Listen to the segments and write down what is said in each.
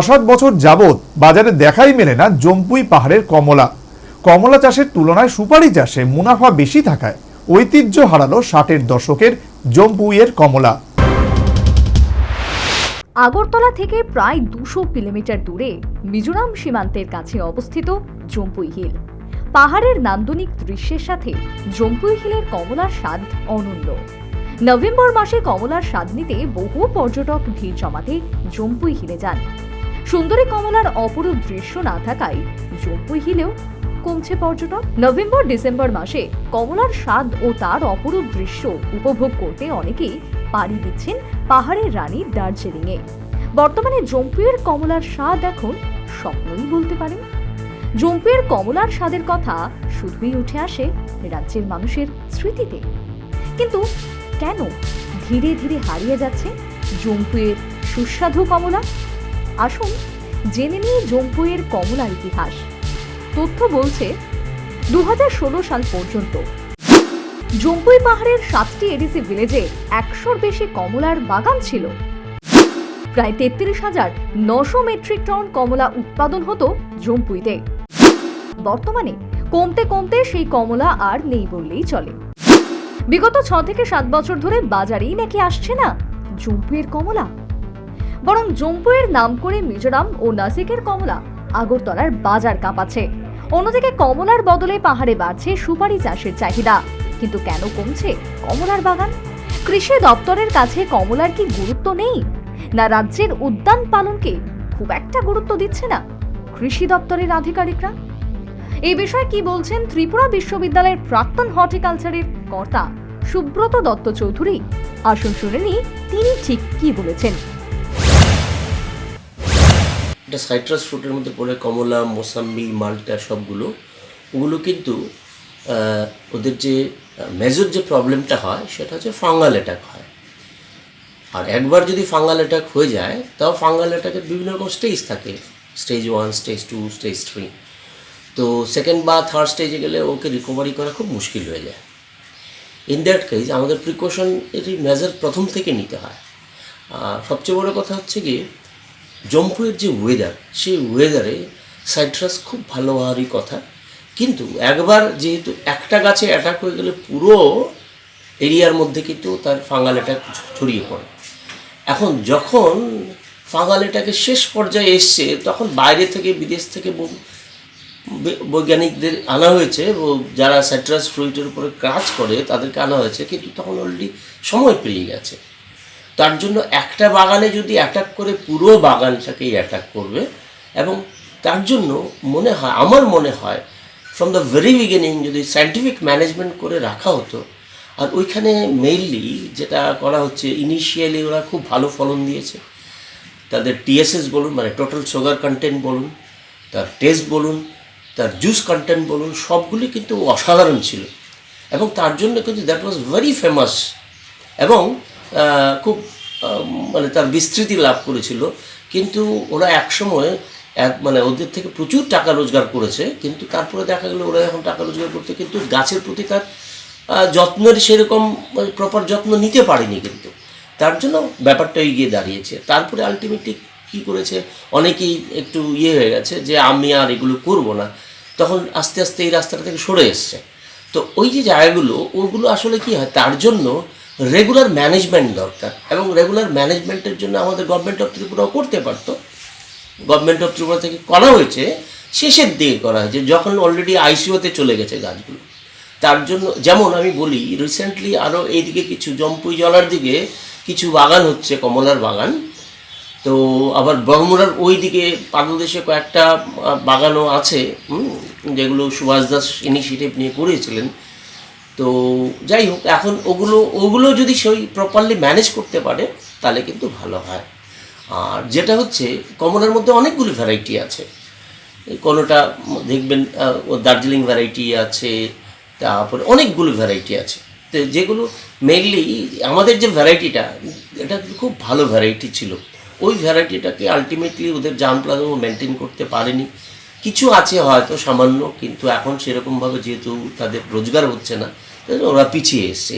সাত বছর যাবৎ বাজারে দেখাই মেলে না জম্পুই পাহাড়ের কমলা। কমলা চাষের তুলনায় সুপারি চাষে মুনাফা বেশি থাকায় ঐতিহ্য হারালো ষাটের দশকের জম্পুইয়ের কমলা। আগরতলা থেকে প্রায় দুশো কিলোমিটার দূরে মিজোরাম সীমান্তের কাছে অবস্থিত জম্পুই হিল। পাহাড়ের নান্দনিক দৃশ্যের সাথে জম্পুই হিলের কমলার স্বাদ অনন্য। নভেম্বর মাসে কমলার স্বাদ নিতে বহু পর্যটক ভিড় জমাতে জম্পুই হিলে যান। সুন্দরী কমলার অপরূপ দৃশ্য না থাকায় জম্পুই হিলেও কমছে পর্যটক নভেম্বর, ডিসেম্বর মাসে কমলার স্বাদ ও তার অপরূপ দৃশ্য উপভোগ করতে অনেকেই পাড়ি দিচ্ছেন পাহাড়ের রানী দার্জিলিংয়ে। বর্তমানে জম্পুয়ের কমলার স্বাদ এখন স্বপ্নই বলতে পারেন। জম্পুয়ের কমলার স্বাদের কথা শুধুই উঠে আসে রাজ্যের মানুষের স্মৃতিতে। কিন্তু কেন ধীরে ধীরে হারিয়ে যাচ্ছে জম্পুয়ের সুস্বাদু কমলা? আসুন জেনে নিয়ে জম্পুয়ের কমলার ইতিহাস। তথ্য বলছে, দুহাজার ষোলো সাল পর্যন্ত জম্পুই পাহাড়ের সাতটি এডিসি ভিলেজে একশোর বেশি কমলার বাগান ছিল। প্রায় তেত্রিশ হাজার নশো মেট্রিক টন কমলা উৎপাদন হতো জম্পুইতে বর্তমানে কমতে কমতে সেই কমলা আর নেই বললেই চলে। বিগত ছ থেকে সাত বছর ধরে বাজারেই নাকি আসছে না জম্পুয়ের কমলা। বরং জম্পুয়ের নাম করে মিজোরাম ও নাসিকের কমলা আগরতলার বাজার কাঁপাচ্ছে। অন্যদিকে কমলার বদলে পাহাড়ে বাড়ছে সুপারি চাষের চাহিদা। কিন্তু কেন কমছে কমলার বাগান? কৃষি দপ্তরের কাছে কমলার কি গুরুত্ব নেই? না রাজ্যের উদ্যান পালনকে খুব একটা গুরুত্ব দিচ্ছে না কৃষি দপ্তরের আধিকারিকরা? এই বিষয়ে কি বলছেন ত্রিপুরা বিশ্ববিদ্যালয়ের প্রাক্তন হর্টিকালচারের কর্তা সুব্রত দত্ত চৌধুরী? আসুন শুনে তিনি ঠিক কি বলেছেন। এটা সাইট্রাস ফ্রুটের মধ্যে পড়ে কমলা, মোসাম্বি, মাল্টা, সবগুলো। ওগুলো কিন্তু ওদের যে মেজর যে প্রবলেমটা হয়, সেটা হচ্ছে ফাঙ্গাল অ্যাটাক হয়। আর একবার যদি ফাঙ্গাল অ্যাটাক হয়ে যায়, তাও ফাঙ্গাল অ্যাটাকের বিভিন্ন রকম স্টেজ থাকে। Stage one stage two stage three তো সেকেন্ড বা থার্ড স্টেজে গেলে ওকে রিকভারি করা খুব মুশকিল হয়ে যায়। ইন দ্যাট কেস আমাদের প্রিকশন এটি মেজার প্রথম থেকে নিতে হয়। আর সবচেয়ে বড় কথা হচ্ছে কি জম্পুয়ের যে ওয়েদার সেই ওয়েদারে সাইট্রাস খুব ভালো হওয়ারই কথা। কিন্তু একবার যেহেতু একটা গাছে অ্যাটাক হয়ে গেলে পুরো এরিয়ার মধ্যে কিন্তু তার ফাঙ্গাল অ্যাটাক ছড়িয়ে পড়ে। এখন যখন ফাঙ্গাল অ্যাটাকের শেষ পর্যায়ে এসছে, তখন বাইরে থেকে, বিদেশ থেকে বৈজ্ঞানিকদের আনা হয়েছে যারা সাইট্রাস ফ্লুইটের উপরে কাজ করে, তাদেরকে আনা হয়েছে। কিন্তু তখন অলরেডি সময় পেরিয়ে গেছে। তার জন্য একটা বাগানে যদি অ্যাটাক করে, পুরো বাগানটাকেই অ্যাটাক করবে। এবং তার জন্য মনে হয়, আমার মনে হয় ফ্রম দ্য ভেরি বিগিনিং যদি সায়েন্টিফিক ম্যানেজমেন্ট করে রাখা হতো, আর ওইখানে মেইনলি যেটা করা হচ্ছে ইনিশিয়ালি ওরা খুব ভালো ফলন দিয়েছে। তাদের টিএসএস বলুন মানে টোটাল সুগার কন্টেন্ট বলুন, তার টেস্ট বলুন, তার জুস কন্টেন্ট বলুন, সবগুলি কিন্তু অসাধারণ ছিল। এবং তার জন্য কিন্তু দ্যাট ওয়াজ ভেরি ফেমাস এবং খুব মানে তার বিস্তৃতি লাভ করেছিল। কিন্তু ওরা একসময় এক মানে ওদের থেকে প্রচুর টাকা রোজগার করেছে, কিন্তু তারপরে দেখা গেলো ওরা এখন টাকা রোজগার করতে কিন্তু গাছের প্রতি তার যত্নের সেরকম প্রপার যত্ন নিতে পারেনি কিন্তু। তার জন্য ব্যাপারটা এগিয়ে দাঁড়িয়েছে। তারপরে আলটিমেটলি কী করেছে? অনেকেই একটু ইয়ে হয়ে গেছে যে, আমি আর এগুলো করব না। তখন আস্তে আস্তে এই রাস্তাটা থেকে সরে এসছে। তো ওই যে জায়গাগুলো, ওগুলো আসলে কি হয়? তার জন্য রেগুলার ম্যানেজমেন্ট দরকার। এবং রেগুলার ম্যানেজমেন্টের জন্য আমাদের গভর্নমেন্ট অফ ত্রিপুরাও করতে পারতো। গভর্নমেন্ট অফ ত্রিপুরা থেকে করা হয়েছে, শেষের দিকে করা হয়েছে, যখন অলরেডি আইসিওতে চলে গেছে গাছগুলো। তার জন্য, যেমন আমি বলি রিসেন্টলি আরও এইদিকে কিছু জম্পুই জলার দিকে কিছু বাগান হচ্ছে, কমলার বাগান। তো আবার ব্রহ্মরার ওই দিকে পাদদেশে কয়েকটা বাগানও আছে যেগুলো সুভাষ দাস ইনিশিয়েটিভ নিয়ে করেছিলেন তো যাই হোক, এখন ওগুলো ওগুলো যদি সেই প্রপারলি ম্যানেজ করতে পারে, তাহলে কিন্তু ভালো হয়। আর যেটা হচ্ছে, কমলার মধ্যে অনেকগুলো ভ্যারাইটি আছে। কোনোটা দেখবেন দার্জিলিং ভ্যারাইটি আছে, তারপরে অনেকগুলো ভ্যারাইটি আছে। তো যেগুলো মেনলি আমাদের যে ভ্যারাইটিটা এটা খুব ভালো ভ্যারাইটি ছিল। ওই ভ্যারাইটিটাকে আলটিমেটলি ওদের জান প্লাজা মেনটেন করতে পারেনি। কিছু আছে হয়তো সামান্য, কিন্তু এখন সেরকমভাবে যেহেতু তাদের রোজগার হচ্ছে না ওরা পিছিয়ে এসছে।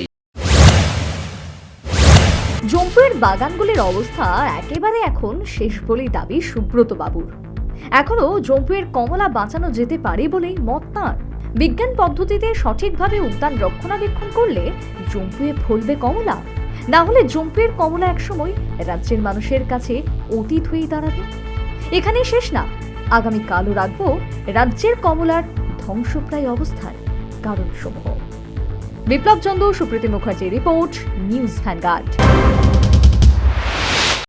জম্পুয়ের বাগানগুলির অবস্থা একেবারে এখন শেষ বলেই দাবি সুব্রত বাবুর। এখনও জম্পুয়ের কমলা বাঁচানো যেতে পারে বলেই মত তাঁর। বিজ্ঞান পদ্ধতিতে সঠিকভাবে উদ্যান রক্ষণাবেক্ষণ করলে জম্পুয়ে ফলবে কমলা। না হলে জম্পুয়ের কমলা একসময় রাজ্যের মানুষের কাছে অতীত হয়ে দাঁড়াবে। এখানেই শেষ না আগামী কালও রাখব রাজ্যের কমলার ধ্বংসপ্রায় অবস্থার কারণসমূহ। বিপ্লব চন্দ্র, সুপ্রীতি মুখার্জির রিপোর্ট, নিউজ ভ্যানগার্ড।